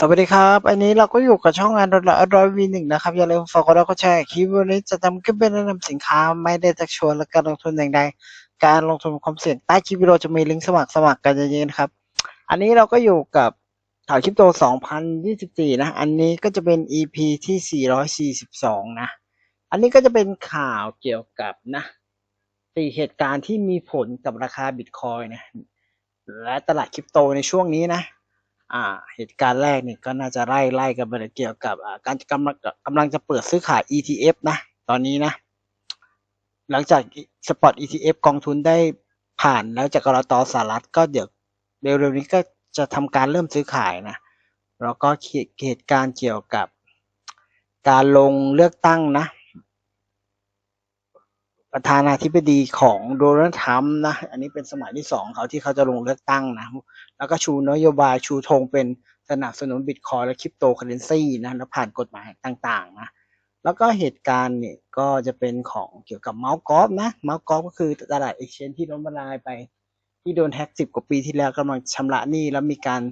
สวัสดีครับ อันนี้เราก็อยู่กับช่องงานรถอร่อยวีหนึ่งนะครับ อย่าลืมฝากกดไลค์กดแชร์คลิปวันนี้จะทำคลิปเป็นแนะนำสินค้าไม่ได้จากชวนและการลงทุนอย่างใดการลงทุนความเสี่ยงใต้คลิปวิดีโอจะมีลิงก์สมัครสมัครกันเยอะๆนะครับ อันนี้เราก็อยู่กับข่าวคริปโต 2024 นะ อันนี้ก็จะเป็น EP ที่ 442 นะ อันนี้ก็จะเป็นข่าวเกี่ยวกับนะสี่เหตุการณ์ที่มีผลกับราคาบิตคอยนะและตลาดคริปโตในช่วงนี้นะ อ่าเหตุการณ์แรกเนี่ยก็น่าจะไล่ไล่กันไปเลยเกี่ยวกับการกำลังกำลังจะเปิดซื้อขาย ETF นะ ตอนนี้นะ หลังจากสปอต ETF กองทุนได้ผ่านแล้วจากกรตสหรัฐก็เดี๋ยวเร็วๆนี้ก็จะทำการเริ่มซื้อขายนะ แล้วก็เหตุการณ์เกี่ยวกับการลงเลือกตั้งนะ ประธานาธิบดีของโดนัลด์ทรัมป์นะ อันนี้เป็นสมัยที่สองเขาที่เขาจะลงเลือกตั้งนะ แล้วก็ชูนโยบายชูธงเป็นสนับสนุนบิตคอยและคริปโตเคอเรนซีนะ แล้วผ่านกฎหมายต่างๆนะ แล้วก็เหตุการณ์เนี่ยก็จะเป็นของเกี่ยวกับเมาส์กอฟนะ เมาส์กอฟก็คือตลาดเอ็กชแนนที่ล้มละลายไป ที่โดนแฮ็กสิบกว่าปีที่แล้วกำลังชำระหนี้แล้วมีการ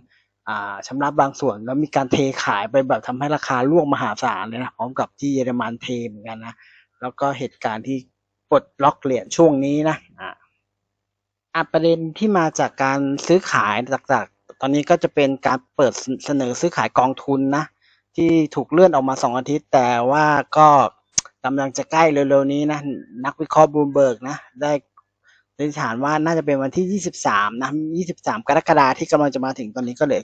อ่าชำระบางส่วนแล้วมีการเทขายไปแบบทำให้ราคาร่วงมหาศาลเลยนะพร้อมกับที่เยอรมันเทเหมือนกันนะแล้วก็เหตุการณ์ที่ ดล็อกเหรียญช่วงนี้นะอ่าอะประเด็นที่มาจากการซื้อขายจากๆตอนนี้ก็จะเป็นการเปิดเสนอซื้อขายกองทุนนะที่ถูกเลื่อนออกมาสองอาทิตย์ แต่ว่าก็กำลังจะใกล้เร็วๆนี้นะนักวิเคราะห์บลูเบิร์กนะได้สันนิษฐานว่าน่าจะเป็นวันที่ 23 นะ 23 กรกฎาคมที่กำลังจะมาถึงตอนนี้ก็เหลือ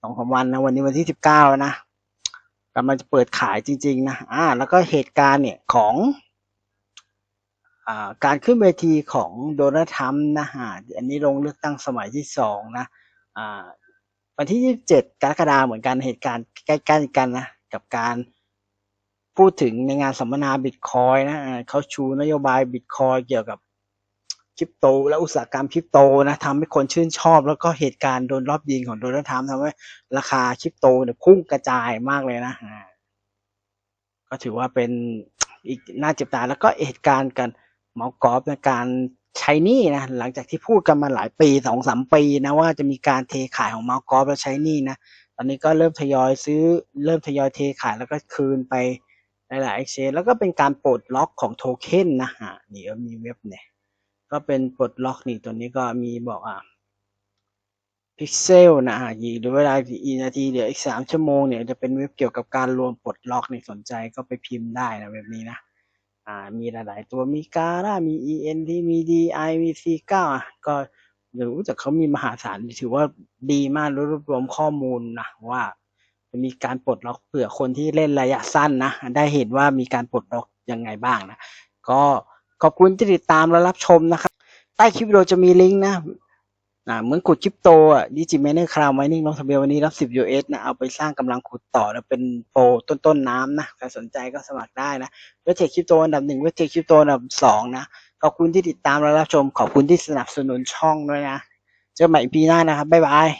สองสามวันนะ วันนี้วันที่ 19แล้วนะกำลังจะเปิดขายจริง ๆ นะ อ่า แล้วก็เหตุการณ์เนี่ยของ การขึ้นเวทีของโดนัลด์ทรัมป์นะฮะอันนี้ลงเลือกตั้งสมัยที่สองนะวันที่ 27 กรกฎาคมเหมือนกันเหตุการณ์ใกล้ๆกันนะกับการพูดถึงในงานสัมมนาบิตคอยนะเขาชูนโยบายบิตคอยเกี่ยวกับคริปโต และอุตสาหกรรมคริปโตนะทำให้คนชื่นชอบ แล้วก็เหตุการณ์โดนรอบยิงของโดนัลด์ทรัมป์ทำให้ราคาคริปโตเนี่ยพุ่งกระจายมากเลยนะก็ถือว่าเป็นอีกน่าจับตาแล้วก็เหตุการณ์กัน เมาส์กอล์ฟในการใช้นี้นะหลังจากที่พูดกันมาหลายปีสองสามปีนะว่าจะมีการเทขายของเมาส์กอล์ฟแล้วใช้นี้นะตอนนี้ก็เริ่มทยอยซื้อเริ่มทยอยเทขายแล้วก็คืนไปหลายๆ exchange แล้วก็เป็นการปลดล็อกของโทเค็นนะฮะนี่ก็มีเว็บเนี่ยก็เป็นปลดล็อกนี่ตัวนี้ก็มีบอกอะพิกเซลนะฮะอีกเวลาอีกนาทีเดี๋ยวอีกสามชั่วโมงเนี่ยจะเป็นเว็บเกี่ยวกับการรวมปลดล็อกนี่สนใจก็ไปพิมพ์ได้นะเว็บนี้นะ อ่ามีหลาย ๆ ตัวมีการ่ามี ENT มี DI มี C9 อะก็รู้แต่เขามีมหาศาลถือว่าดีมากรวบรวมข้อมูลนะว่ามีการปลดล็อกเผื่อคนที่เล่นระยะสั้นนะ ได้เห็นว่ามีการปลดล็อกยังไงบ้างนะ ก็ขอบคุณที่ติดตามและรับชมนะครับ ใต้คลิปวิดีโอจะมีลิงก์นะ อ่าเหมือนขุดคริปโตอะดิจิเมเนอร์คลาวไมนิ่งลงทะเบียนวันนี้รับ 10 US นะ เอาไปสร้างกำลังขุดต่อนะเป็นโปรต้นต้นน้ำนะใครสนใจก็สมัครได้นะเวทเทคคริปโตอันดับหนึ่งเวทเทคคริปโตอันดับสองนะ ขอบคุณที่ติดตามและรับชม ขอบคุณที่สนับสนุนช่องด้วยนะ เจอกันใหม่ปีหน้านะครับ บ๊ายบาย